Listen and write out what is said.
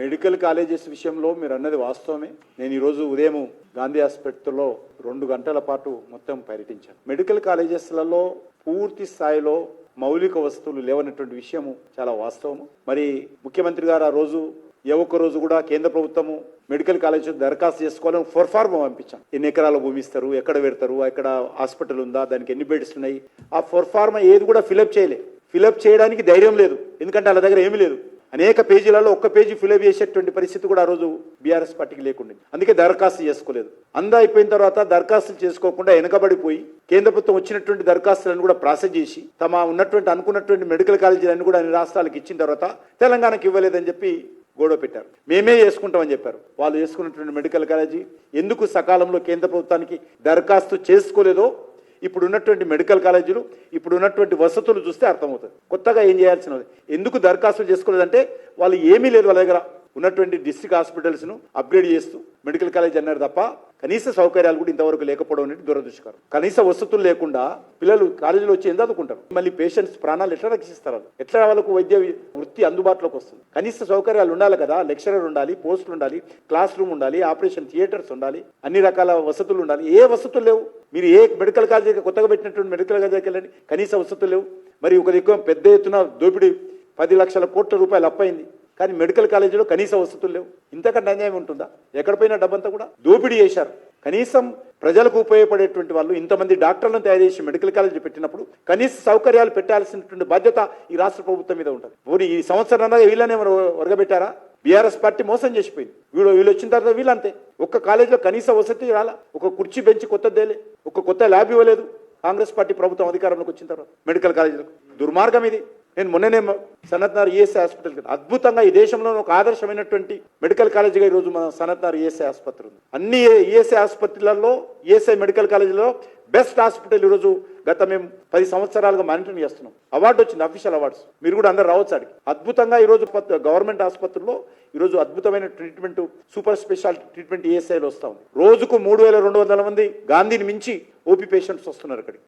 Medical colleges విషయంలో మీరు అన్నది వాస్తవమే. నేను ఈరోజు ఉదయం గాంధీ హాస్పిటల్లో రెండు గంటల పాటు మొత్తం పర్యటించాను. మెడికల్ కాలేజెస్లలో పూర్తి స్థాయిలో మౌలిక వస్తువులు లేవనటువంటి విషయము చాలా వాస్తవము. మరి ముఖ్యమంత్రి గారు ఆ రోజు ఏ ఒక్క రోజు కూడా కేంద్ర ప్రభుత్వము మెడికల్ కాలేజ్ దరఖాస్తు చేసుకోవాలని ఫొర్ఫార్మ్ పంపించాం. ఎన్ని ఎకరాల భూమి ఇస్తారు ఎక్కడ పెడతారు ఎక్కడ హాస్పిటల్ ఉందా దానికి ఎన్ని బెడ్స్ ఉన్నాయి ఆ ఫొర్ఫార్మ్ ఏది కూడా ఫిలప్ చేయలే. ఫిలప్ చేయడానికి ధైర్యం లేదు. ఎందుకంటే వాళ్ళ దగ్గర ఏమీ లేదు. అనేక పేజీలలో ఒక్క పేజీ ఫిలప్ చేసేటువంటి పరిస్థితి కూడా ఆ రోజు బీఆర్ఎస్ పార్టీకి లేకుండా. అందుకే దరఖాస్తు చేసుకోలేదు. అందా అయిపోయిన తర్వాత దరఖాస్తులు చేసుకోకుండా వెనకబడిపోయి కేంద్ర ప్రభుత్వం వచ్చినటువంటి దరఖాస్తులను కూడా ప్రాసెస్ చేసి తమ ఉన్నటువంటి అనుకున్నటువంటి మెడికల్ కాలేజీలన్నీ కూడా అన్ని రాష్ట్రాలకు ఇచ్చిన తర్వాత తెలంగాణకి ఇవ్వలేదని చెప్పి గొడవ పెట్టారు. మేమే చేసుకుంటామని చెప్పారు. వాళ్ళు చేసుకున్నటువంటి మెడికల్ కాలేజీ ఎందుకు సకాలంలో కేంద్ర ప్రభుత్వానికి దరఖాస్తు చేసుకోలేదో ఇప్పుడు ఉన్నటువంటి మెడికల్ కాలేజీలు ఇప్పుడు ఉన్నటువంటి వసతులు చూస్తే అర్థమవుతుంది. కొత్తగా ఏం చేయాల్సినది? ఎందుకు దరఖాస్తులు చేసుకోలేదంటే వాళ్ళు ఏమీ లేదు వాళ్ళ దగ్గర. ఉన్నటువంటి డిస్ట్రిక్ట్ హాస్పిటల్స్ను అప్గ్రేడ్ చేస్తూ మెడికల్ కాలేజ్ అన్నారు తప్ప కనీస సౌకర్యాలు కూడా ఇంతవరకు లేకపోవడం అనేది దురదృష్టకరం. కనీస వసతులు లేకుండా పిల్లలు కాలేజీలో వచ్చి ఎంత అందుకుంటారు మళ్ళీ పేషెంట్స్ ప్రాణాలు ఎట్లా రక్షిస్తారు? ఎట్లా వాళ్ళకు వైద్య వృత్తి అందుబాటులోకి వస్తుంది? కనీస సౌకర్యాలు ఉండాలి కదా లెక్చరర్ ఉండాలి పోస్టులు ఉండాలి క్లాస్ రూమ్ ఉండాలి ఆపరేషన్ థియేటర్స్ ఉండాలి అన్ని రకాల వసతులు ఉండాలి. ఏ వసతులు లేవు? మీరు ఏ మెడికల్ కాలేజీ కొత్తగా పెట్టినటువంటి మెడికల్ కాలేజీకి వెళ్ళండి. కనీస వసతులు లేవు. మరి ఒక దిక్కు పెద్ద ఎత్తున దోపిడీ పది లక్షల కోట్ల రూపాయలు అప్పయింది. కానీ మెడికల్ కాలేజీలో కనీస వసతులు లేవు. ఇంతకంటే అన్యాయం ఉంటుందా? ఎక్కడ పోయినా డబ్బంతా కూడా దోపిడీ చేశారు. కనీసం ప్రజలకు ఉపయోగపడేటువంటి వాళ్ళు ఇంతమంది డాక్టర్లను తయారు చేసి మెడికల్ కాలేజీ పెట్టినప్పుడు కనీస సౌకర్యాలు పెట్టాల్సినటువంటి బాధ్యత ఈ రాష్ట్ర ప్రభుత్వం మీద ఉంటుంది. పోనీ ఈ సంవత్సరం అన్నది వీళ్ళనే ఒరగబెట్టారా? బీఆర్ఎస్ పార్టీ మోసం చేసిపోయింది. వీడు వీళ్ళు వచ్చిన తర్వాత వీళ్ళంతే. ఒక్క కాలేజీలో కనీస వసతి రాలా. ఒక కుర్చీ బెంచ్ కొత్తదేలే ఒక కొత్త ల్యాబ్ ఇవ్వలేదు. కాంగ్రెస్ పార్టీ ప్రభుత్వం అధికారంలోకి వచ్చిన తర్వాత మెడికల్ కాలేజీలకు. దుర్మార్గం ఇది. నేను మొన్ననే సనత్నార్ ఈఎస్ఐ హాస్పిటల్ అద్భుతంగా ఈ దేశంలో ఒక ఆదర్శమైనటువంటి మెడికల్ కాలేజీగా ఈరోజు మన సనత్నార్ ఈఎస్ఐ ఆసుపత్రి ఉంది. అన్ని ఈఎస్ఐ ఆసుపత్రులలో ఈఎస్ఐ మెడికల్ కాలేజీలో బెస్ట్ హాస్పిటల్ ఈరోజు గత మేము పది సంవత్సరాలుగా మానిటరింగ్ చేస్తున్నాం. అవార్డు వచ్చింది అఫీషియల్ అవార్డ్స్ మీరు కూడా అందరు రావచ్చు అడిగి అద్భుతంగా ఈరోజు గవర్నమెంట్ ఆసుపత్రుల్లో ఈరోజు అద్భుతమైన ట్రీట్మెంట్ సూపర్ స్పెషాలిటీ ట్రీట్మెంట్ ఈఎస్ఐలో వస్తా ఉంది. రోజుకు మూడు వేల రెండు వందల మంది గాంధీని మించి ఓపీ పేషెంట్స్ వస్తున్నారు అక్కడికి.